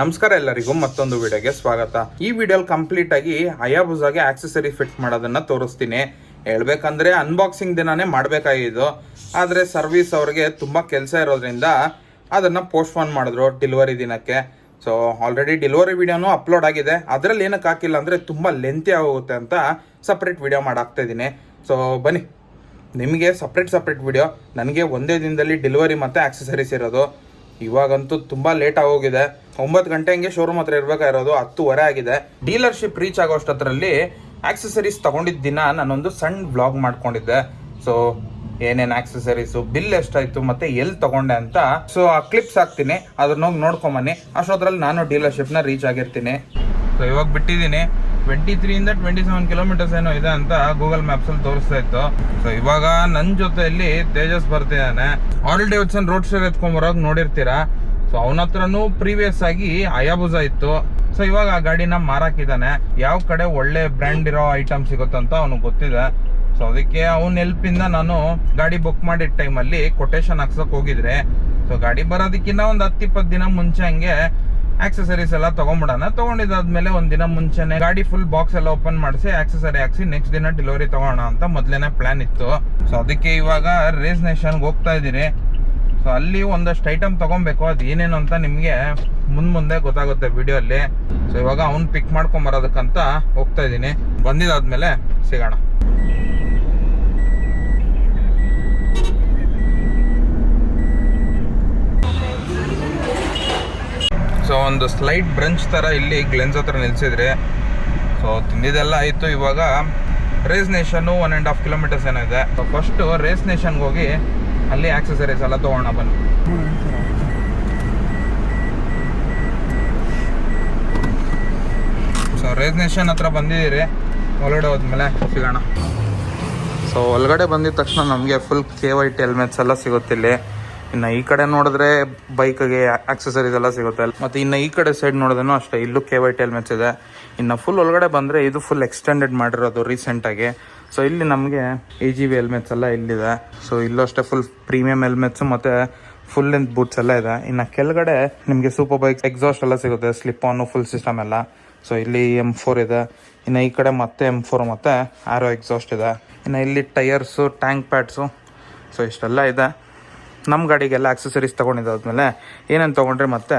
ನಮಸ್ಕಾರ ಎಲ್ಲರಿಗೂ ಮತ್ತೊಂದು ವಿಡಿಯೋಗೆ ಸ್ವಾಗತ. ಈ ವಿಡಿಯೋಲಿ ಕಂಪ್ಲೀಟ್ ಆಗಿ ಅಯಾಬುಸಾಗೆ ಆಕ್ಸೆಸರಿ ಫಿಟ್ ಮಾಡೋದನ್ನ ತೋರಿಸ್ತೀನಿ. ಹೇಳ್ಬೇಕಂದ್ರೆ ಅನ್ಬಾಕ್ಸಿಂಗ್ ದಿನಾನೇ ಮಾಡಬೇಕಾಗಿದ್ದು. ಆದರೆ ಸರ್ವಿಸ್ ಅವ್ರಿಗೆ ತುಂಬ ಕೆಲಸ ಇರೋದ್ರಿಂದ ಅದನ್ನು ಪೋಸ್ಟ್ಪೋನ್ ಮಾಡಿದ್ರು ಡೆಲಿವರಿ ದಿನಕ್ಕೆ. ಸೊ ಆಲ್ರೆಡಿ ಡೆಲಿವರಿ ವಿಡಿಯೋನು ಅಪ್ಲೋಡ್ ಆಗಿದೆ. ಅದರಲ್ಲಿ ಏನಕ್ಕೆ ಹಾಕಿಲ್ಲ ಅಂದರೆ ತುಂಬ ಲೆಂತಿ ಆಗುತ್ತೆ ಅಂತ ಸಪ್ರೇಟ್ ವಿಡಿಯೋ ಮಾಡಾಕ್ತಾ ಇದೀನಿ ಸೊ ಬನ್ನಿ. ನಿಮಗೆ ಸಪ್ರೇಟ್ ಸಪ್ರೇಟ್ ವಿಡಿಯೋ ನನಗೆ ಒಂದೇ ದಿನದಲ್ಲಿ ಡೆಲಿವರಿ ಮತ್ತು ಆಕ್ಸೆಸರೀಸ್ ಇರೋದು. ಇವಾಗಂತೂ ತುಂಬ ಲೇಟ್ ಆಗೋಗಿದೆ. ಒಂಬತ್ತು ಗಂಟೆ ಹಂಗೆ ಶೋರೂಮ್ ಹತ್ರ ಇರಬೇಕಾಗಿರೋದು ಹತ್ತುವರೆ ಆಗಿದೆ. ಡೀಲರ್ಶಿಪ್ ರೀಚ್ ಆಗೋ ಅಷ್ಟೊತ್ತರಲ್ಲಿ ಆಕ್ಸೆಸರೀಸ್ ತಗೊಂಡಿದ್ದ ದಿನ ನಾನೊಂದು ಸಣ್ಣ ಬ್ಲಾಗ್ ಮಾಡ್ಕೊಂಡಿದ್ದೆ. ಸೊ ಏನೇನು ಆಕ್ಸೆಸರೀಸು ಬಿಲ್ ಎಷ್ಟಾಯಿತು, ಮತ್ತೆ ಎಲ್ಲಿ ತಗೊಂಡೆ ಅಂತ. ಸೊ ಆ ಕ್ಲಿಪ್ಸ್ ಹಾಕ್ತೀನಿ. ಅದನ್ನ ಹೋಗಿ ನೋಡ್ಕೊಂಬನ್ನಿ. ಅಷ್ಟೊತ್ತರಲ್ಲಿ ನಾನು ಡೀಲರ್ಶಿಪ್ನ ರೀಚ್ ಆಗಿರ್ತೀನಿ. ಸೊ ಇವಾಗ ಬಿಟ್ಟಿದ್ದೀನಿ. ಟ್ವೆಂಟಿ ತ್ರೀಯಿಂದ ಟ್ವೆಂಟಿ ಸೆವೆನ್ ಕಿಲೋಮೀಟರ್ಸ್ ಏನೋ ಇದೆ ಅಂತ ಗೂಗಲ್ ಮ್ಯಾಪ್ಸ್ ಅಲ್ಲಿ ತೋರಿಸ್ತಾ ಇತ್ತು. ಸೊ ಇವಾಗ ನನ್ನ ಜೊತೆಯಲ್ಲಿ ತೇಜಸ್ ಬರ್ತಿದ್ದಾನೆ. ಆಲ್ ಡೇವಿಡ್ಸನ್ ರೋಡ್ ಸ್ಟೇರ್ ಎತ್ಕೊಂಬರೋಗ್ ನೋಡಿರ್ತೀರಾ? ಸೊ ಅವನ ಹತ್ರನೂ ಪ್ರೀವಿಯಸ್ ಆಗಿ ಅಯಾಬುಜ ಇತ್ತು. ಸೊ ಇವಾಗ ಆ ಗಾಡಿನ ಮಾರಾಕಿದ್ದಾನೆ. ಯಾವ ಕಡೆ ಒಳ್ಳೆ ಬ್ರ್ಯಾಂಡ್ ಇರೋ ಐಟಮ್ ಸಿಗುತ್ತಂತ ಅವನಿಗೆ ಗೊತ್ತಿದೆ. ಸೊ ಅದಕ್ಕೆ ಅವನ ಹೆಲ್ಪಿಂದ ನಾನು ಗಾಡಿ ಬುಕ್ ಮಾಡಿದ ಟೈಮಲ್ಲಿ ಕೊಟೇಶನ್ ಹಾಕ್ಸಕ್ ಹೋಗಿದ್ರೆ. ಸೊ ಗಾಡಿ ಬರೋದಕ್ಕಿಂತ ಒಂದು ಹತ್ತು ಇಪ್ಪತ್ತು ದಿನ ಮುಂಚೆ ಹಂಗೆ ಆಕ್ಸೆಸರೀಸ್ ಎಲ್ಲ ತಗೊಂಡ್ಬಿಡೋಣ ತಗೊಂಡಿದ್ದಾದ್ಮೇಲೆ ಒಂದು ದಿನ ಮುಂಚೆನೆ ಗಾಡಿ ಫುಲ್ ಬಾಕ್ಸ್ ಎಲ್ಲ ಓಪನ್ ಮಾಡಿಸಿ ಆಕ್ಸೆಸರಿ ಹಾಕ್ಸಿ ನೆಕ್ಸ್ಟ್ ದಿನ ಡೆಲಿವರಿ ತಗೋಣ ಅಂತ ಮೊದ್ಲೇನೆ ಪ್ಲಾನ್ ಇತ್ತು. ಸೊ ಅದಕ್ಕೆ ಇವಾಗ ರೇಸ್ ನೇಷನ್ಗೆ ಹೋಗ್ತಾ ಇದ್ದೀನಿ ಸೊ ಅಲ್ಲಿ ಒಂದಷ್ಟು ಐಟಮ್ ತಗೊಬೇಕು. ಅದು ಏನೇನು ಅಂತ ನಿಮಗೆ ಮುಂದ್ ಮುಂದೆ ಗೊತ್ತಾಗುತ್ತೆ ವಿಡಿಯೋ ಅಲ್ಲಿ. ಸೊ ಇವಾಗ ಅವ್ನ್ ಪಿಕ್ ಮಾಡ್ಕೊಂಡ್ ಬರೋದಕ್ಕಂತ ಹೋಗ್ತಾ ಇದ್ದೀನಿ. ಬಂದಿದ್ದಾದ್ಮೇಲೆ ಸಿಗೋಣ. ಸೊ ಒಂದು ಸ್ಲೈಟ್ ಬ್ರಂಚ್ ಥರ ಇಲ್ಲಿ ಗ್ಲೆನ್ಸ್ ಹತ್ರ ನಿಲ್ಸಿದ್ರೆ. ಸೊ ತಿಂದಿದ್ದೆಲ್ಲ ಆಯ್ತು. ಇವಾಗ Race Nation one and half kilometers ಏನೋ ಇದೆ. ಸೊ ಫಸ್ಟು ರೇಸ್ ನೇಷನ್ಗೆ ಹೋಗಿ ಅಲ್ಲಿ ಆಕ್ಸೆಸರೀಸ್ ಎಲ್ಲ ತಗೋಣ ಬನ್ನಿ. ಸೊ ರೇಸ್ ನೇಷನ್ ಹತ್ರ ಬಂದಿದ್ದೀರಿ. ಒಳಗಡೆ ಹೋದ್ಮೇಲೆ ಸಿಗೋಣ. ಸೊ ಒಳಗಡೆ ಬಂದಿದ ತಕ್ಷಣ ನಮಗೆ ಫುಲ್ ಕೆ ವೈಟ್ ಹೆಲ್ಮೆಟ್ಸ್ ಎಲ್ಲ ಸಿಗುತ್ತೆ ಇಲ್ಲಿ. ಇನ್ನು ಈ ಕಡೆ ನೋಡಿದ್ರೆ ಬೈಕ್ಗೆ ಆಕ್ಸೆಸರೀಸ್ ಎಲ್ಲ ಸಿಗುತ್ತೆ. ಮತ್ತು ಇನ್ನು ಈ ಕಡೆ ಸೈಡ್ ನೋಡಿದ್ರೂ ಅಷ್ಟೇ, ಇಲ್ಲೂ ಕೆ ವೈಟ್ ಹೆಲ್ಮೆಟ್ಸ್ ಇದೆ. ಇನ್ನು ಫುಲ್ ಒಳಗಡೆ ಬಂದರೆ ಇದು ಫುಲ್ ಎಕ್ಸ್ಟೆಂಡೆಡ್ ಮಾಡಿರೋದು ರೀಸೆಂಟಾಗಿ ಸೊ ಇಲ್ಲಿ ನಮಗೆ ಎ ಜಿ ಬಿ ಹೆಲ್ಮೆಟ್ಸ್ ಎಲ್ಲ ಇಲ್ಲಿದೆ. ಸೊ ಇಲ್ಲೂ ಅಷ್ಟೇ ಫುಲ್ ಪ್ರೀಮಿಯಂ ಹೆಲ್ಮೆಟ್ಸ್ ಮತ್ತು ಫುಲ್ ಲೆಂತ್ ಬೂಟ್ಸ್ ಎಲ್ಲ ಇದೆ. ಇನ್ನು ಕೆಳಗಡೆ ನಿಮಗೆ ಸೂಪರ್ ಬೈಕ್ ಎಕ್ಸಾಸ್ಟ್ ಎಲ್ಲ ಸಿಗುತ್ತೆ ಸ್ಲಿಪ್ ಆನು ಫುಲ್ ಸಿಸ್ಟಮ್ ಎಲ್ಲ. ಸೊ ಇಲ್ಲಿ ಎಂ ಫೋರ್ ಇದೆ. ಇನ್ನು ಈ ಕಡೆ ಮತ್ತೆ ಎಂ ಫೋರ್ ಮತ್ತು ಆರೋ ಎಕ್ಸಾಸ್ಟ್ ಇದೆ. ಇನ್ನು ಇಲ್ಲಿ ಟೈರ್ಸು ಟ್ಯಾಂಕ್ ಪ್ಯಾಡ್ಸು ಸೊ ಇಷ್ಟೆಲ್ಲ ಇದೆ. ನಮ್ಮ ಗಾಡಿಗೆಲ್ಲ ಆಕ್ಸೆಸರೀಸ್ ತೊಗೊಂಡಿದ್ದಾದ್ಮೇಲೆ ಏನೇನು ತೊಗೊಂಡ್ರೆ ಮತ್ತೆ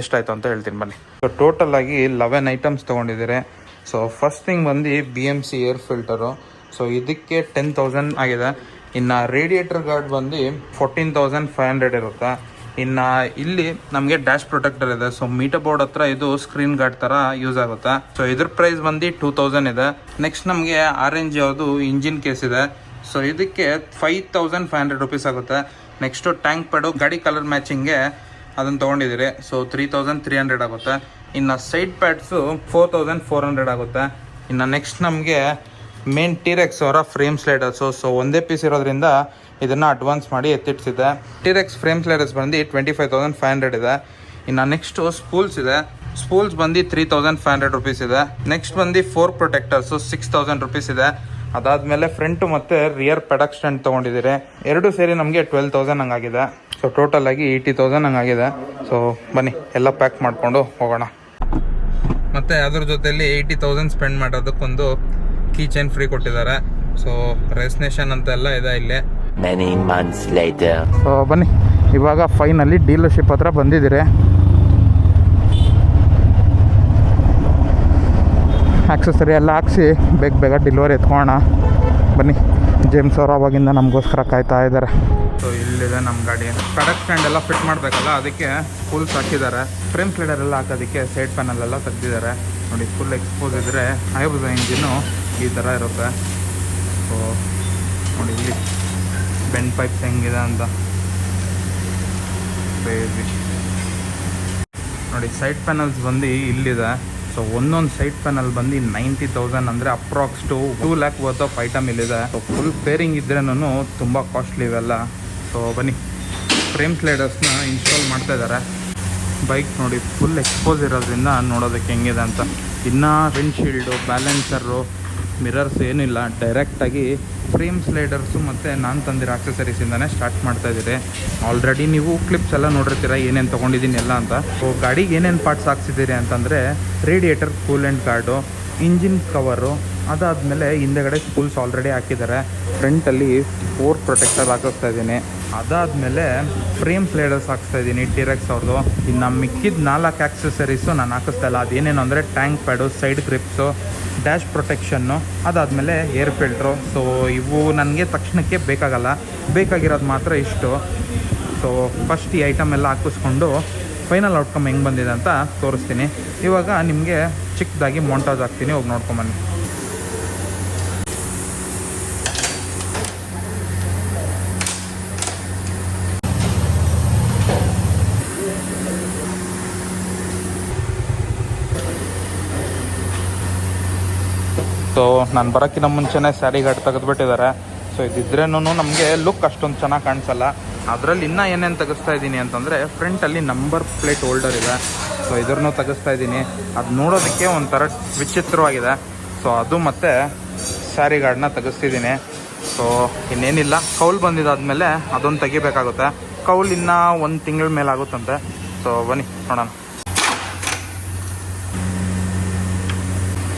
ಎಷ್ಟಾಯಿತು ಅಂತ ಹೇಳ್ತೀನಿ ಬನ್ನಿ. ಸೊ ಟೋಟಲ್ ಆಗಿ ಲೆವೆನ್ ಐಟಮ್ಸ್ ತೊಗೊಂಡಿದ್ದೀರಿ. ಸೊ ಫಸ್ಟ್ ಥಿಂಗ್ ಬಂದು B M C air filter so ಇದಕ್ಕೆ ಟೆನ್ ತೌಸಂಡ್ ಆಗಿದೆ. ಇನ್ನು ರೇಡಿಯೇಟರ್ ಗಾರ್ಡ್ ಬಂದು ಫೋರ್ಟೀನ್ ತೌಸಂಡ್ ಫೈವ್ ಹಂಡ್ರೆಡ್ ಇರುತ್ತೆ. ಇನ್ನು ಇಲ್ಲಿ ನಮಗೆ ಡ್ಯಾಶ್ ಪ್ರೊಟೆಕ್ಟರ್ ಇದೆ. ಸೊ ಮೀಟರ್ ಬೋರ್ಡ್ ಹತ್ರ ಇದು ಸ್ಕ್ರೀನ್ ಗಾರ್ಡ್ ಥರ ಯೂಸ್ ಆಗುತ್ತೆ. ಸೊ ಇದ್ರ ಪ್ರೈಸ್ ಬಂದು ಟೂ ತೌಸಂಡ್ ಇದೆ. ನೆಕ್ಸ್ಟ್ ನಮಗೆ ಆರೆಂಜ್ ಯಾವುದು ಇಂಜಿನ್ ಕೇಸ್ ಇದೆ. ಸೊ ಇದಕ್ಕೆ five thousand five hundred rupees ಆಗುತ್ತೆ. ನೆಕ್ಸ್ಟು ಟ್ಯಾಂಕ್ ಪ್ಯಾಡು ಗಾಡಿ ಕಲರ್ ಮ್ಯಾಚಿಂಗ್ಗೆ ಅದನ್ನು ತೊಗೊಂಡಿದ್ದೀರಿ. So three thousand three hundred ಆಗುತ್ತೆ. ಇನ್ನು side pads four thousand four hundred ಆಗುತ್ತೆ. ಇನ್ನು ನೆಕ್ಸ್ಟ್ ನಮಗೆ ಮೇನ್ ಟಿರೆಕ್ಸ್ ಅವರ ಫ್ರೇಮ್ ಸ್ಲೈಡರ್ಸು ಸೊ ಒಂದೇ ಪೀಸ್ ಇರೋದ್ರಿಂದ ಇದನ್ನು ಅಡ್ವಾನ್ಸ್ ಮಾಡಿ ಎತ್ತಿಟ್ಸಿದೆ ಟಿರೆಕ್ಸ್ ಫ್ರೇಮ್ ಸ್ಲೈಡರ್ಸ್ ಬಂದು twenty five thousand five hundred ಇದೆ. ಇನ್ನು ನೆಕ್ಸ್ಟು ಸ್ಪೂಲ್ಸ್ ಇದೆ. ಸ್ಪೂಲ್ಸ್ ಬಂದು three thousand five hundred rupees ಇದೆ. ನೆಕ್ಸ್ಟ್ ಬಂದು four protectors six thousand rupees ಇದೆ. ಅದಾದಮೇಲೆ ಫ್ರಂಟು ಮತ್ತು ರಿಯರ್ ಪೆಡಕ್ ಸ್ಟ್ಯಾಂಡ್ ತೊಗೊಂಡಿದ್ದೀರಿ. ಎರಡು ಸೇರಿ ನಮಗೆ ಟ್ವೆಲ್ ತೌಸಂಡ್ ಹಂಗಾಗಿದೆ. ಸೊ ಟೋಟಲ್ ಆಗಿ ಏಯ್ಟಿ ತೌಸಂಡ್ ಹಂಗಾಗಿದೆ. ಸೊ ಬನ್ನಿ, ಎಲ್ಲ ಪ್ಯಾಕ್ ಮಾಡಿಕೊಂಡು ಹೋಗೋಣ. ಮತ್ತು ಅದ್ರ ಜೊತೆಯಲ್ಲಿ ಏಯ್ಟಿ ತೌಸಂಡ್ ಸ್ಪೆಂಡ್ ಮಾಡೋದಕ್ಕೊಂದು ಕೀ ಚೈನ್ ಫ್ರೀ ಕೊಟ್ಟಿದ್ದಾರೆ. ಸೊ ರೆಸ್ನೇಷನ್ ಅಂತ ಎಲ್ಲ ಇದೆ ಇಲ್ಲಿ. ಮೆನಿ ಮಂತ್ಸ್ ಲೇಟರ್ ಸೊ ಬನ್ನಿ. ಇವಾಗ ಫೈನಲ್ಲಿ ಡೀಲರ್ಶಿಪ್ ಹತ್ರ ಬಂದಿದ್ದೀರಿ. ಆಕ್ಸೆಸರಿ ಎಲ್ಲ ಹಾಕ್ಸಿ ಬೇಗ ಬೇಗ ಡೆಲಿವರಿ ಎತ್ಕೊಳ್ಳೋಣ. ಬನ್ನಿ. ಜೇಮ್ಸ್ ಅವರು ಅವಾಗಿಂದ ನಮಗೋಸ್ಕರ ಕಾಯ್ತಾ ಇದ್ದಾರೆ. ಸೊ ಇಲ್ಲಿದೆ ನಮ್ಮ ಗಾಡಿ. ಕಡಕ್ ಸ್ಟ್ಯಾಂಡ್ ಎಲ್ಲ ಫಿಟ್ ಮಾಡಬೇಕಲ್ಲ ಅದಕ್ಕೆ ಫುಲ್ಸ್ ಹಾಕಿದ್ದಾರೆ ಫ್ರೇಮ್ ಸ್ಲೈಡರ್ ಎಲ್ಲ ಹಾಕೋದಕ್ಕೆ ಸೈಡ್ ಪ್ಯಾನಲ್ ಎಲ್ಲ ತೆಗ್ದಿದ್ದಾರೆ. ನೋಡಿ ಫುಲ್ ಎಕ್ಸ್ಪೋಸ್ ಇದ್ದರೆ ಹೈಬುಸ ಇಂಜಿನ್ನು ಈ ಥರ ಇರುತ್ತೆ. ಸೊ ನೋಡಿ ಇಲ್ಲಿ ಬೆಂಡ್ ಪೈಪ್ಸ್ ಹೆಂಗಿದೆ ಅಂತ. ನೋಡಿ, ಸೈಡ್ ಪ್ಯಾನಲ್ಸ್ ಬಂದು ಇಲ್ಲಿದೆ. ಸೊ ಒಂದೊಂದು ಸೈಡ್ ಪ್ಯಾನಲ್ ಬಂದು ನೈಂಟಿ ತೌಸಂಡ್ ಅಂದರೆ approx to two lakh worth of item ಇಲ್ಲಿದೆ. ಸೊ ಫುಲ್ ಪೇರಿಂಗ್ ಇದ್ರೂ ತುಂಬ ಕಾಸ್ಟ್ಲಿ ಇವೆಲ್ಲ. ಸೊ ಬನ್ನಿ. ಫ್ರೇಮ್ ಸ್ಲೈಡರ್ಸ್ನ ಇನ್ಸ್ಟಾಲ್ ಮಾಡ್ತಾ ಇದ್ದಾರೆ. ಬೈಕ್ ನೋಡಿ ಫುಲ್ ಎಕ್ಸ್ಪೋಸ್ ಇರೋದ್ರಿಂದ ನೋಡೋದಕ್ಕೆ ಹೆಂಗಿದೆ ಅಂತ. ಇನ್ನೂ ವಿಂಡ್ಶೀಲ್ಡು ಬ್ಯಾಲೆನ್ಸರು ಮಿರರ್ಸ್ ಏನಿಲ್ಲ ಡೈರೆಕ್ಟಾಗಿ ಫ್ರೇಮ್ ಸ್ಲೈಡರ್ಸು ಮತ್ತು ನಾನು ತಂದಿರೋ ಆಕ್ಸೆಸರೀಸಿಂದನೇ ಸ್ಟಾರ್ಟ್ ಮಾಡ್ತಾ ಇದ್ದೀರಿ. ಆಲ್ರೆಡಿ ನೀವು ಕ್ಲಿಪ್ಸ್ ಎಲ್ಲ ನೋಡಿರ್ತೀರ, ಏನೇನು ತೊಗೊಂಡಿದ್ದೀನಿ ಎಲ್ಲ ಅಂತ. ಸೊ ಗಾಡಿಗೆ ಏನೇನು ಪಾರ್ಟ್ಸ್ ಹಾಕ್ಸಿದ್ದೀರಿ ಅಂತಂದರೆ radiator cool and guard engine cover ಅದಾದಮೇಲೆ ಹಿಂದೆಗಡೆ ಸ್ಕೂಲ್ಸ್ ಆಲ್ರೆಡಿ ಹಾಕಿದ್ದಾರೆ. ಫ್ರಂಟಲ್ಲಿ ಫೋರ್ ಪ್ರೊಟೆಕ್ಟರ್ ಹಾಕಿಸ್ತಾ ಇದ್ದೀನಿ. ಅದಾದಮೇಲೆ ಫ್ರೇಮ್ ಪ್ಲೇಡರ್ಸ್ ಹಾಕ್ಸ್ತಾ ಇದ್ದೀನಿ ಟಿರೆಕ್ಸ್ ಅವ್ರದ್ದು ಇನ್ನು ಮಿಕ್ಕಿದ ನಾಲ್ಕು ಆಕ್ಸೆಸರೀಸು ನಾನು ಹಾಕಿಸ್ತಾ ಇಲ್ಲ. ಅದೇನೇನು ಅಂದರೆ tank pad side grips dash protection ಅದಾದಮೇಲೆ ಏರ್ ಫಿಲ್ಟ್ರು ಸೊ ಇವು ನನಗೆ ತಕ್ಷಣಕ್ಕೆ ಬೇಕಾಗಲ್ಲ. ಬೇಕಾಗಿರೋದು ಮಾತ್ರ ಇಷ್ಟು. ಸೊ ಫಸ್ಟ್ ಈ ಐಟಮ್ ಎಲ್ಲ ಹಾಕಿಸ್ಕೊಂಡು ಫೈನಲ್ ಔಟ್ಕಮ್ ಹೆಂಗೆ ಬಂದಿದೆ ಅಂತ ತೋರಿಸ್ತೀನಿ. ಇವಾಗ ನಿಮಗೆ ಚಿಕ್ಕದಾಗಿ ಮೊಂಟಾಜ್ ಹಾಕ್ತೀನಿ, ಹೋಗಿ ನೋಡ್ಕೊಂಬನ್ನಿ ಸೊ ನಾನು ಬರೋಕ್ಕಿಂತ ಮುಂಚೆನೇ ಸ್ಯಾರಿ ಗಾರ್ಡ್ ತೆಗೆದುಬಿಟ್ಟಿದ್ದಾರೆ ಸೊ ಇದಿದ್ರೇನು ನಮಗೆ ಲುಕ್ ಅಷ್ಟೊಂದು ಚೆನ್ನಾಗಿ ಕಾಣಿಸಲ್ಲ. ಅದರಲ್ಲಿ ಇನ್ನೂ ಏನೇನು ತೆಗೆಸ್ತಾ ಇದ್ದೀನಿ ಅಂತಂದರೆ ಫ್ರಂಟಲ್ಲಿ ನಂಬರ್ ಪ್ಲೇಟ್ ಹೋಲ್ಡರ್ ಇದೆ. ಸೊ ಇದ್ರನ್ನೂ ತೆಗೆಸ್ತಾ ಇದ್ದೀನಿ ಅದು ನೋಡೋದಕ್ಕೆ ಒಂಥರ ವಿಚಿತ್ರವಾಗಿದೆ. ಸೊ ಅದು ಮತ್ತು ಸ್ಯಾರಿ ಗಾರ್ಡ್ನ ತೆಗೆಸ್ತಿದ್ದೀನಿ ಸೊ ಇನ್ನೇನಿಲ್ಲ. ಕೌಲ್ ಬಂದಿದ್ದಾದಮೇಲೆ ಅದೊಂದು ತೆಗಿಬೇಕಾಗುತ್ತೆ. ಕೌಲ್ ಇನ್ನೂ ಒಂದು ತಿಂಗಳ ಮೇಲೆ ಆಗುತ್ತಂತೆ ಸೊ ಬನ್ನಿ, ನೋಡೋಣ.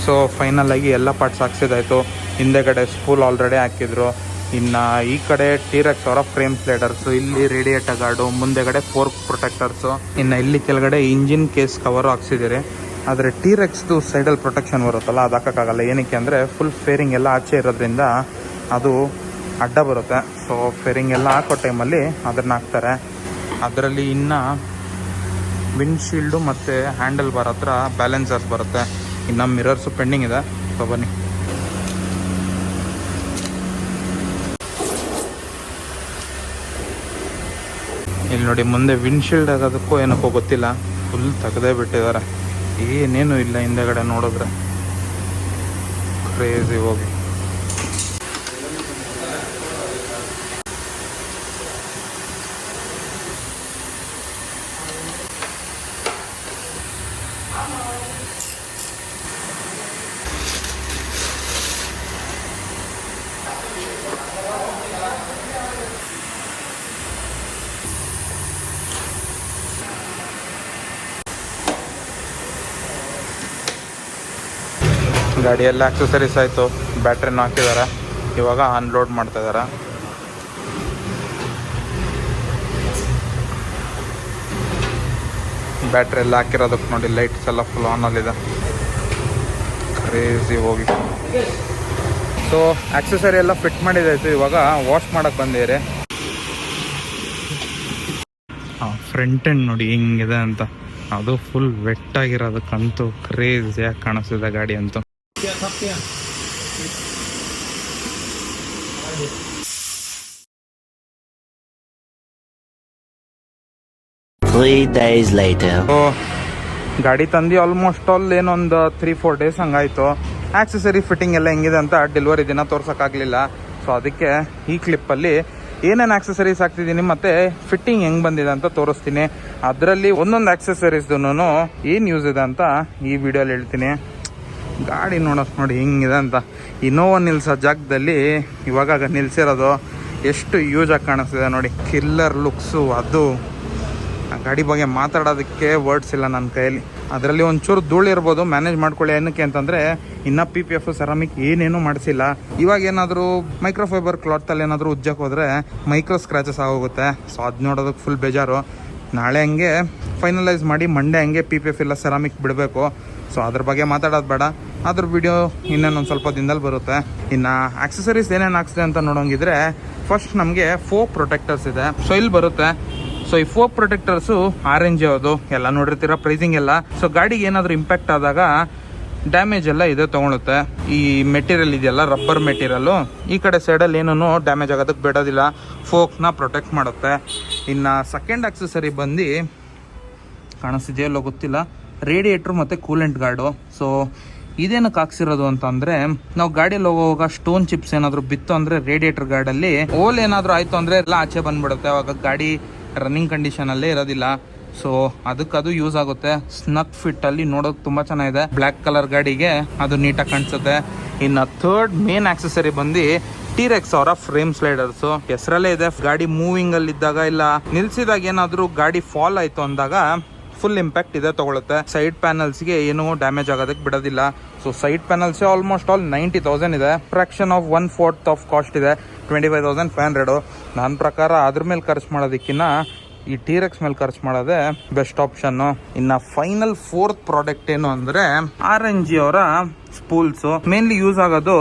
ಸೊ ಫೈನಲ್ ಆಗಿ ಎಲ್ಲ ಪಾರ್ಟ್ಸ್ ಹಾಕ್ಸಿದಾಯ್ತು. ಹಿಂದೆಗಡೆ ಸ್ಪೂಲ್ ಆಲ್ರೆಡಿ ಹಾಕಿದ್ರು. ಇನ್ನು ಈ ಕಡೆ ಟೀರೆಕ್ಸ್ ಅವರ ಫ್ರೇಮ್ ಸ್ಲೈಡರ್ಸು ಇಲ್ಲಿ ರೇಡಿಯೇಟರ್ ಗಾರ್ಡು ಮುಂದೆಗಡೆ ಫೋರ್ಕ್ ಪ್ರೊಟೆಕ್ಟರ್ಸು ಇನ್ನು ಇಲ್ಲಿ ಕೆಳಗಡೆ ಇಂಜಿನ್ ಕೇಸ್ ಕವರು ಹಾಕ್ಸಿದ್ದೀರಿ ಆದರೆ ಟೀರೆಕ್ಸ್ದು ಸೈಡಲ್ಲಿ ಪ್ರೊಟೆಕ್ಷನ್ ಬರುತ್ತಲ್ಲ, ಅದು ಹಾಕೋಕ್ಕಾಗಲ್ಲ. ಏನಕ್ಕೆ ಅಂದರೆ ಫುಲ್ ಫೇರಿಂಗ್ ಎಲ್ಲ ಆಚೆ ಇರೋದ್ರಿಂದ ಅದು ಅಡ್ಡ ಬರುತ್ತೆ. ಸೊ ಫೇರಿಂಗ್ ಎಲ್ಲ ಹಾಕೋ ಟೈಮಲ್ಲಿ ಅದನ್ನು ಹಾಕ್ತಾರೆ. ಅದರಲ್ಲಿ ಇನ್ನು ವಿಂಡ್ಶೀಲ್ಡು ಮತ್ತು ಹ್ಯಾಂಡಲ್ ಬಾರ್ ಹತ್ರ ಬ್ಯಾಲೆನ್ಸರ್ಸ್ ಬರುತ್ತೆ. ಇನ್ನು ಮಿರರ್ಸು ಪೆಂಡಿಂಗ್ ಇದೆ. ಸೊ ಬನ್ನಿ. ಇಲ್ಲಿ ನೋಡಿ, ಮುಂದೆ ವಿಂಡ್ಶೀಲ್ಡ್ ಆಗೋದಕ್ಕೂ ಏನಕ್ಕೋ ಗೊತ್ತಿಲ್ಲ. ಫುಲ್ ತೆಗೆದೇ ಬಿಟ್ಟಿದ್ದಾರೆ. ಏನೇನು ಇಲ್ಲ ಹಿಂದೆಗಡೆ ನೋಡಿದ್ರೆ. ಕ್ರೇಜಿ ಹೋಗಿ. ಗಾಡಿಯೆಲ್ಲ ಆಕ್ಸಸರೀಸ್ ಆಯಿತು. ಬ್ಯಾಟ್ರಿನೂ ಹಾಕಿದ್ದಾರೆ ಇವಾಗ ಅನ್ಲೋಡ್ ಮಾಡ್ತಾ ಇದ್ದಾರೆ ಬ್ಯಾಟ್ರಿ ಎಲ್ಲ ಹಾಕಿರೋದಕ್ಕೆ ನೋಡಿ ಲೈಟ್ಸ್ ಎಲ್ಲ ಫುಲ್ ಆನಲ್ಲಿದೆ ಕ್ರೇಜಿ ಹೋಗಿ. ಸೊ ಆಕ್ಸೆಸರಿ ಎಲ್ಲ ಫಿಟ್ ಮಾಡಿದಾಯಿತು ಇವಾಗ ವಾಶ್ ಮಾಡೋಕೆ ಬಂದಿರಿ ಹಾಂ ಫ್ರಂಟ್ ಎಂಡ್ ನೋಡಿ ಹಿಂಗಿದೆ ಅಂತ. ಅದು ಫುಲ್ ವೆಟ್ ಆಗಿರೋದಕ್ಕಂತೂ ಕ್ರೇಜಿಯಾಗಿ ಕಾಣಿಸ್ತಿದೆ ಗಾಡಿ ಅಂತೂ. Three days later. ಓ ಗಾಡಿ ತಂದು ಆಲ್ಮೋಸ್ಟ್ ಆಲ್ ಏನೊಂದು ತ್ರೀ ಫೋರ್ ಡೇಸ್ ಹಂಗಾಯ್ತು. ಆಕ್ಸೆಸರಿ ಫಿಟ್ಟಿಂಗ್ ಎಲ್ಲ ಹೆಂಗಿದೆ ಅಂತ ಡೆಲಿವರಿ ದಿನ ತೋರ್ಸೋಕ್ಕಾಗಲಿಲ್ಲ. ಸೊ ಅದಕ್ಕೆ ಈ ಕ್ಲಿಪ್ಪಲ್ಲಿ ಏನೇನು ಆಕ್ಸೆಸರೀಸ್ ಹಾಕ್ತಿದ್ದೀನಿ ಮತ್ತು ಫಿಟ್ಟಿಂಗ್ ಹೆಂಗೆ ಬಂದಿದೆ ಅಂತ ತೋರಿಸ್ತೀನಿ. ಅದರಲ್ಲಿ ಒಂದೊಂದು ಆಕ್ಸೆಸರೀಸ್ದು ಏನು ಯೂಸ್ ಇದೆ ಅಂತ ಈ ವಿಡಿಯೋಲಿ ಹೇಳ್ತೀನಿ. ಗಾಡಿ ನೋಡೋಕೆ ನೋಡಿ ಹೆಂಗಿದೆ ಅಂತ. ಇನ್ನೋವಾ ನಿಲ್ಸೋ ಜಾಗದಲ್ಲಿ ಇವಾಗ ನಿಲ್ಸಿರೋದು ಎಷ್ಟು ಯೂಸ್ ಆಗಿ ಕಾಣಿಸ್ತಿದೆ ನೋಡಿ. ಕಿಲ್ಲರ್ ಲುಕ್ಸು ಅದು. ಆ ಗಾಡಿ ಬಗ್ಗೆ ಮಾತಾಡೋದಕ್ಕೆ ವರ್ಡ್ಸ್ ಇಲ್ಲ ನನ್ನ ಕೈಯಲ್ಲಿ. ಅದರಲ್ಲಿ ಒಂಚೂರು ಧೂಳು ಇರ್ಬೋದು ಮ್ಯಾನೇಜ್ ಮಾಡ್ಕೊಳ್ಳಿ ಏನಕ್ಕೆ ಅಂತಂದರೆ, ಇನ್ನೂ ಪಿ ಪಿ ಎಫ್ ಸೆರಾಮಿಕ್ ಏನೇನೂ ಮಾಡಿಸಿಲ್ಲ. ಇವಾಗ ಏನಾದರೂ ಮೈಕ್ರೋಫೈಬರ್ ಕ್ಲಾತಲ್ಲಿ ಏನಾದರೂ ಉಜ್ಜಕ್ಕೆ ಹೋದರೆ ಮೈಕ್ರೋ ಸ್ಕ್ರಾಚಸ್ ಆಗೋಗುತ್ತೆ. ಸೊ ಅದು ನೋಡೋದಕ್ಕೆ ಫುಲ್ ಬೇಜಾರು. ನಾಳೆ ಹಂಗೆ ಫೈನಲೈಸ್ ಮಾಡಿ ಮಂಡೇ ಹಂಗೆ ಪಿ ಪಿ ಎಫ್ ಇಲ್ಲ ಸೆರಾಮಿಕ್ ಬಿಡಬೇಕು. ಸೊ ಅದ್ರ ಬಗ್ಗೆ ಮಾತಾಡೋದು ಬೇಡ. ಅದ್ರ ವಿಡಿಯೋ ಇನ್ನೇನೊಂದು ಸ್ವಲ್ಪ ದಿನದಲ್ಲಿ ಬರುತ್ತೆ. ಇನ್ನು ಆಕ್ಸೆಸರೀಸ್ ಏನೇನು ಹಾಕ್ಸಿದೆ ಅಂತ ನೋಡೋಂಗಿದ್ರೆ ಫಸ್ಟ್ ನಮಗೆ ಫೋ ಪ್ರೊಟೆಕ್ಟರ್ಸ್ ಇದೆ. ಸೊ ಇಲ್ಲಿ ಬರುತ್ತೆ. ಸೊ ಈ ಫೋಕ್ ಪ್ರೊಟೆಕ್ಟರ್ಸು ಆರೆಂಜ್ ಯಾವುದು, ಎಲ್ಲ ನೋಡಿರ್ತೀರ ಪ್ರೈಸಿಂಗ್ ಎಲ್ಲ. ಸೊ ಗಾಡಿಗೆ ಏನಾದರೂ ಇಂಪ್ಯಾಕ್ಟ್ ಆದಾಗ ಡ್ಯಾಮೇಜ್ ಎಲ್ಲ ಇದೆ ತೊಗೊಳುತ್ತೆ. ಈ ಮೆಟೀರಿಯಲ್ ಇದೆಯಲ್ಲ ರಬ್ಬರ್ ಮೆಟೀರಿಯಲ್ಲು ಈ ಕಡೆ ಸೈಡಲ್ಲಿ ಏನೂ ಡ್ಯಾಮೇಜ್ ಆಗೋದಕ್ಕೆ ಬಿಡೋದಿಲ್ಲ. ಫೋಕ್ನ ಪ್ರೊಟೆಕ್ಟ್ ಮಾಡುತ್ತೆ. ಇನ್ನು ಸೆಕೆಂಡ್ ಆಕ್ಸೆಸರಿ ಬಂದು ಕಾಣಿಸ್ತಿದೆಯಲ್ಲೋ ಗೊತ್ತಿಲ್ಲ. ರೇಡಿಯೇಟ್ರು ಮತ್ತು ಕೂಲೆಂಟ್ ಗಾರ್ಡು. ಸೊ ಇದೇನಕ್ಕೆ ಹಾಕ್ಸಿರೋದು ಅಂತಂದರೆ, ನಾವು ಗಾಡಿಯಲ್ಲಿ ಹೋಗುವಾಗ ಸ್ಟೋನ್ ಚಿಪ್ಸ್ ಏನಾದರೂ ಬಿತ್ತು ಅಂದರೆ ರೇಡಿಯೇಟರ್ ಗಾರ್ಡಲ್ಲಿ, ಓಲ್ ಏನಾದರೂ ಆಯಿತು ಅಂದರೆ ಎಲ್ಲ ಆಚೆ ಬಂದ್ಬಿಡುತ್ತೆ. ಅವಾಗ ಗಾಡಿ ರನ್ನಿಂಗ್ ಕಂಡೀಷನಲ್ಲೇ ಇರೋದಿಲ್ಲ. ಸೊ ಅದಕ್ಕೆ ಅದು ಯೂಸ್ ಆಗುತ್ತೆ. ಸ್ನಕ್ ಫಿಟ್ ಅಲ್ಲಿ ನೋಡೋಕೆ ತುಂಬಾ ಚೆನ್ನಾಗಿದೆ. ಬ್ಲ್ಯಾಕ್ ಕಲರ್ ಗಾಡಿಗೆ ಅದು ನೀಟಾಗಿ ಕಾಣಿಸುತ್ತೆ. ಇನ್ನು ಥರ್ಡ್ ಮೇನ್ ಆಕ್ಸೆಸರಿ ಬಂದು ಟಿರೆಕ್ಸ್ ಅವರ ಫ್ರೇಮ್ ಸ್ಲೈಡರ್ಸ್ ಹೆಸರಲ್ಲೇ ಇದೆ. ಗಾಡಿ ಮೂವಿಂಗ್ ಅಲ್ಲಿ ಇದ್ದಾಗ ಇಲ್ಲ. ನಿಲ್ಸಿದಾಗ ಏನಾದರೂ ಗಾಡಿ ಫಾಲ್ ಆಯ್ತು ಅಂದಾಗ ಫುಲ್ ಇಂಪ್ಯಾಕ್ಟ್ ಇದೆ ತಗೊಳುತ್ತೆ. ಸೈಡ್ ಪ್ಯಾನಲ್ಸ್ಗೆ ಏನು ಡ್ಯಾಮೇಜ್ ಆಗೋದಕ್ಕೆ ಬಿಡೋದಿಲ್ಲ. So side panels almost all ninety thousand ಇದೆ. Fraction of one fourth of cost ಇದೆ. Twenty five thousand five hundred ನನ್ನ ಪ್ರಕಾರ ಅದ್ರ ಮೇಲೆ ಖರ್ಚು ಮಾಡೋದಕ್ಕಿಂತ ಈ ಟೀರೆಕ್ಸ್ ಮೇಲೆ ಖರ್ಚು ಮಾಡೋದೇ ಬೆಸ್ಟ್ ಆಪ್ಷನ್ನು ಇನ್ನು ಫೈನಲ್ ಫೋರ್ತ್ ಪ್ರಾಡಕ್ಟ್ ಏನು ಅಂದರೆ ಆರ್ ಎನ್ ಜಿ ಅವರ ಸ್ಪೂಲ್ಸು ಮೇನ್ಲಿ ಯೂಸ್ ಆಗೋದು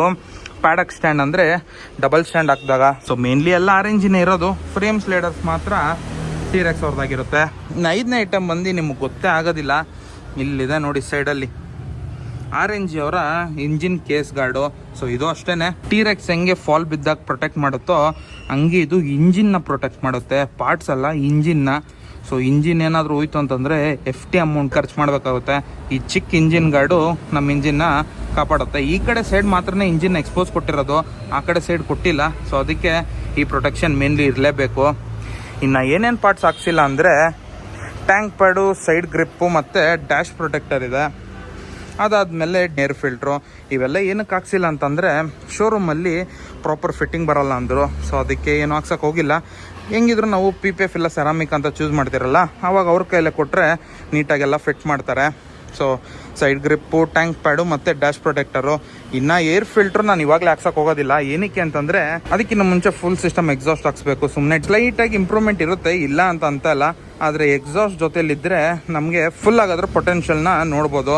ಪ್ಯಾಡಕ್ ಸ್ಟ್ಯಾಂಡ್ ಅಂದರೆ ಡಬಲ್ ಸ್ಟ್ಯಾಂಡ್ ಹಾಕಿದಾಗ. ಸೊ ಮೇನ್ಲಿ ಎಲ್ಲ ಆರ್ ಎನ್ ಜಿನೇ ಇರೋದು. ಫ್ರೇಮ್ ಸ್ಲೇಡರ್ಸ್ ಮಾತ್ರ ಟೀರೆಕ್ಸ್ ಅವ್ರದ್ದಾಗಿರುತ್ತೆ. ಇನ್ನು ಐದನೇ ಐಟಮ್ ಬಂದು ನಿಮ್ಗೆ ಗೊತ್ತೇ ಆಗೋದಿಲ್ಲ. ಇಲ್ಲಿದೆ ನೋಡಿ ಸೈಡಲ್ಲಿ ಆರ್ ಎನ್ ಜಿ ಅವರ ಇಂಜಿನ್ ಕೇಸ್ ಗಾರ್ಡು ಸೊ ಇದು ಅಷ್ಟೇ ಟೀರೆಕ್ಸ್ ಹೆಂಗೆ ಫಾಲ್ ಬಿದ್ದಾಗ ಪ್ರೊಟೆಕ್ಟ್ ಮಾಡುತ್ತೋ, ಹಂಗೆ ಇದು ಇಂಜಿನ್ನ ಪ್ರೊಟೆಕ್ಟ್ ಮಾಡುತ್ತೆ. ಪಾರ್ಟ್ಸ್ ಅಲ್ಲ ಇಂಜಿನ್ನ ಸೊ ಇಂಜಿನ್ ಏನಾದರೂ ಹೋಯ್ತು ಅಂತಂದರೆ ಎಫ್ ಟಿ ಅಮೌಂಟ್ ಖರ್ಚು ಮಾಡಬೇಕಾಗುತ್ತೆ. ಈ ಚಿಕ್ಕ ಇಂಜಿನ್ ಗಾರ್ಡು ನಮ್ಮ ಇಂಜಿನ್ನ ಕಾಪಾಡುತ್ತೆ. ಈ ಕಡೆ ಸೈಡ್ ಮಾತ್ರ ಇಂಜಿನ್ ಎಕ್ಸ್ಪೋಸ್ ಕೊಟ್ಟಿರೋದು. ಆ ಕಡೆ ಸೈಡ್ ಕೊಟ್ಟಿಲ್ಲ. ಸೊ ಅದಕ್ಕೆ ಈ ಪ್ರೊಟೆಕ್ಷನ್ ಮೇನ್ಲಿ ಇರಲೇಬೇಕು. ಇನ್ನು ಏನೇನು ಪಾರ್ಟ್ಸ್ ಹಾಕ್ಸಿಲ್ಲ ಅಂದರೆ ಟ್ಯಾಂಕ್ ಪ್ಯಾಡು ಸೈಡ್ ಗ್ರಿಪ್ಪು ಮತ್ತು ಡ್ಯಾಶ್ ಪ್ರೊಟೆಕ್ಟರ್ ಇದೆ. ಅದಾದಮೇಲೆ ನೇರ್ ಫಿಲ್ಟ್ರು ಇವೆಲ್ಲ ಏನಕ್ಕೆ ಹಾಕ್ಸಿಲ್ಲ ಅಂತಂದರೆ ಶೋರೂಮಲ್ಲಿ ಪ್ರಾಪರ್ ಫಿಟ್ಟಿಂಗ್ ಬರಲ್ಲ ಅಂದರು. ಸೊ ಅದಕ್ಕೆ ಏನು ಹಾಕ್ಸೋಕೆ ಹೋಗಿಲ್ಲ. ಹೆಂಗಿದ್ರು ನಾವು ಪಿ ಪಿ ಎಫ್ ಇಲ್ಲ ಸೆರಾಮಿಕ್ ಅಂತ ಚೂಸ್ ಮಾಡ್ತಿರಲ್ಲ ಆವಾಗ ಅವ್ರ ಕೈಲೇ ಕೊಟ್ಟರೆ ನೀಟಾಗೆಲ್ಲ ಫಿಟ್ ಮಾಡ್ತಾರೆ. So side grip tank pad ಮತ್ತು ಡ್ಯಾಶ್ ಪ್ರೊಟೆಕ್ಟರು ಇನ್ನು ಏರ್ ಫಿಲ್ಟ್ರ್ ನಾನು ಇವಾಗಲೇ ಹಾಕ್ಸೋಕೆ ಹೋಗೋದಿಲ್ಲ. ಏನಕ್ಕೆ ಅಂತಂದರೆ ಅದಕ್ಕಿಂತ ಮುಂಚೆ ಫುಲ್ ಸಿಸ್ಟಮ್ ಎಕ್ಸಾಸ್ಟ್ ಹಾಕ್ಸ್ಬೇಕು. ಸುಮ್ಮನೆ ಸ್ಲೈಟಾಗಿ ಇಂಪ್ರೂವ್ಮೆಂಟ್ ಇರುತ್ತೆ, ಇಲ್ಲ ಅಂತ ಅಲ್ಲ ಆದರೆ ಎಕ್ಸಾಸ್ಟ್ ಜೊತೆಲಿದ್ದರೆ ನಮಗೆ ಫುಲ್ ಆಗೋದ್ರ ಪೊಟೆನ್ಷಿಯಲ್ನ ನೋಡ್ಬೋದು.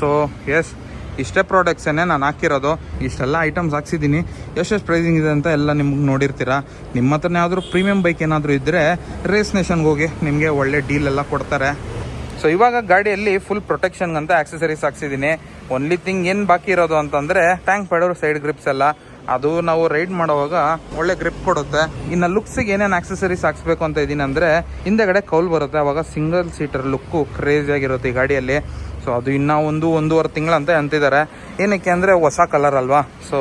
ಸೊ ಎಸ್ ಇಷ್ಟೇ ಪ್ರಾಡಕ್ಟ್ಸನ್ನೇ ನಾನು ಹಾಕಿರೋದು. ಇಷ್ಟೆಲ್ಲ ಐಟಮ್ಸ್ ಹಾಕ್ಸಿದ್ದೀನಿ. ಎಷ್ಟೆಷ್ಟು ಪ್ರೈಸಿಂಗ್ ಇದೆ ಅಂತ ಎಲ್ಲ ನಿಮ್ಗೆ ನೋಡಿರ್ತೀರ. ನಿಮ್ಮ ಹತ್ರನೇ ಆದರೂ ಪ್ರೀಮಿಯಂ ಬೈಕ್ ಏನಾದರೂ ಇದ್ದರೆ ರೇಸ್ ನೇಷನ್ಗೆ ಹೋಗಿ ನಿಮಗೆ ಒಳ್ಳೆ ಡೀಲ್ ಎಲ್ಲ ಕೊಡ್ತಾರೆ. ಸೊ ಇವಾಗ ಗಾಡಿಯಲ್ಲಿ ಫುಲ್ ಪ್ರೊಟೆಕ್ಷನ್ ಅಂತ ಆಕ್ಸೆಸರೀಸ್ ಹಾಕ್ಸಿದ್ದೀನಿ ಒನ್ಲಿ ಥಿಂಗ್ ಏನು ಬಾಕಿ ಇರೋದು ಅಂತಂದರೆ ಟ್ಯಾಂಕ್ ಪ್ಯಾಡೋರು ಸೈಡ್ ಗ್ರಿಪ್ಸ್ ಎಲ್ಲ. ಅದು ನಾವು ರೈಡ್ ಮಾಡುವಾಗ ಒಳ್ಳೆ ಗ್ರಿಪ್ ಕೊಡುತ್ತೆ. ಇನ್ನು ಲುಕ್ಸಿಗೆ ಏನೇನು ಆಕ್ಸೆಸರೀಸ್ ಹಾಕ್ಸ್ಬೇಕು ಅಂತ ಇದೀನಿ ಅಂದ್ರೆ, ಹಿಂದೆಗಡೆ ಕೌಲ್ ಬರುತ್ತೆ. ಅವಾಗ ಸಿಂಗಲ್ ಸೀಟರ್ ಲುಕ್ಕು ಆಗಿರುತ್ತೆ ಈ ಗಾಡಿಯಲ್ಲಿ. ಸೊ ಅದು ಇನ್ನ ಒಂದು ಒಂದೂವರೆ ತಿಂಗಳಂತ ಅಂತಿದ್ದಾರೆ ಏನಕ್ಕೆ ಅಂದರೆ ಹೊಸ ಕಲರ್ ಅಲ್ವಾ? ಸೊ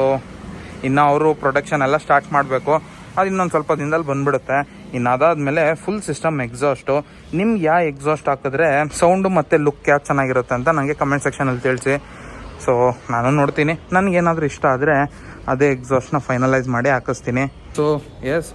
ಇನ್ನು ಅವರು ಪ್ರೊಟೆಕ್ಷನ್ ಎಲ್ಲ ಸ್ಟಾರ್ಟ್ ಮಾಡಬೇಕು. ಅದು ಇನ್ನೊಂದು ಸ್ವಲ್ಪ ದಿನದಲ್ಲಿ ಬಂದ್ಬಿಡುತ್ತೆ. ಇನ್ನು ಅದಾದಮೇಲೆ ಫುಲ್ ಸಿಸ್ಟಮ್ ಎಕ್ಸಾಸ್ಟು ನಿಮ್ಗೆ ಯಾವ ಎಕ್ಸಾಸ್ಟ್ ಹಾಕಿದ್ರೆ ಸೌಂಡು ಮತ್ತು ಲುಕ್ ಯಾವ್ದು ಚೆನ್ನಾಗಿರುತ್ತೆ ಅಂತ ನನಗೆ ಕಮೆಂಟ್ ಸೆಕ್ಷನಲ್ಲಿ ತಿಳಿಸಿ. ಸೊ ನಾನು ನೋಡ್ತೀನಿ. ನನಗೇನಾದರೂ ಇಷ್ಟ ಆದರೆ ಅದೇ ಎಕ್ಸಾಸ್ಟ್ನ ಫೈನಲೈಸ್ ಮಾಡಿ ಹಾಕಿಸ್ತೀನಿ. ಸೊ ಎಸ್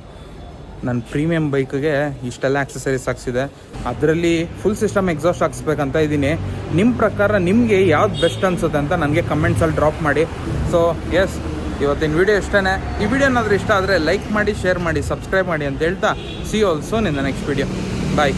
ನನ್ನ ಪ್ರೀಮಿಯಂ ಬೈಕ್ಗೆ ಇಷ್ಟೆಲ್ಲ ಆಕ್ಸಸರೀಸ್ ಹಾಕ್ಸಿದೆ. ಅದರಲ್ಲಿ ಫುಲ್ ಸಿಸ್ಟಮ್ ಎಕ್ಸಾಸ್ಟ್ ಹಾಕ್ಸ್ಬೇಕಂತ ಇದ್ದೀನಿ. ನಿಮ್ಮ ಪ್ರಕಾರ ನಿಮಗೆ ಯಾವ್ದು ಬೆಸ್ಟ್ ಅನ್ಸುತ್ತೆ ಅಂತ ನನಗೆ ಕಮೆಂಟ್ಸಲ್ಲಿ ಡ್ರಾಪ್ ಮಾಡಿ. ಸೊ ಎಸ್ ಇವತ್ತಿನ ವಿಡಿಯೋ ಇಷ್ಟೇ ಈ ವಿಡಿಯೋ ಏನಾದರೂ ಇಷ್ಟ ಆದರೆ ಲೈಕ್ ಮಾಡಿ ಶೇರ್ ಮಾಡಿ ಸಬ್ಸ್ಕ್ರೈಬ್ ಮಾಡಿ ಅಂತ ಹೇಳ್ತಾ. ಸಿ ಆಲ್ಸೋ ನಿನ್ನ ನೆಕ್ಸ್ಟ್ ವಿಡಿಯೋ ಬಾಯ್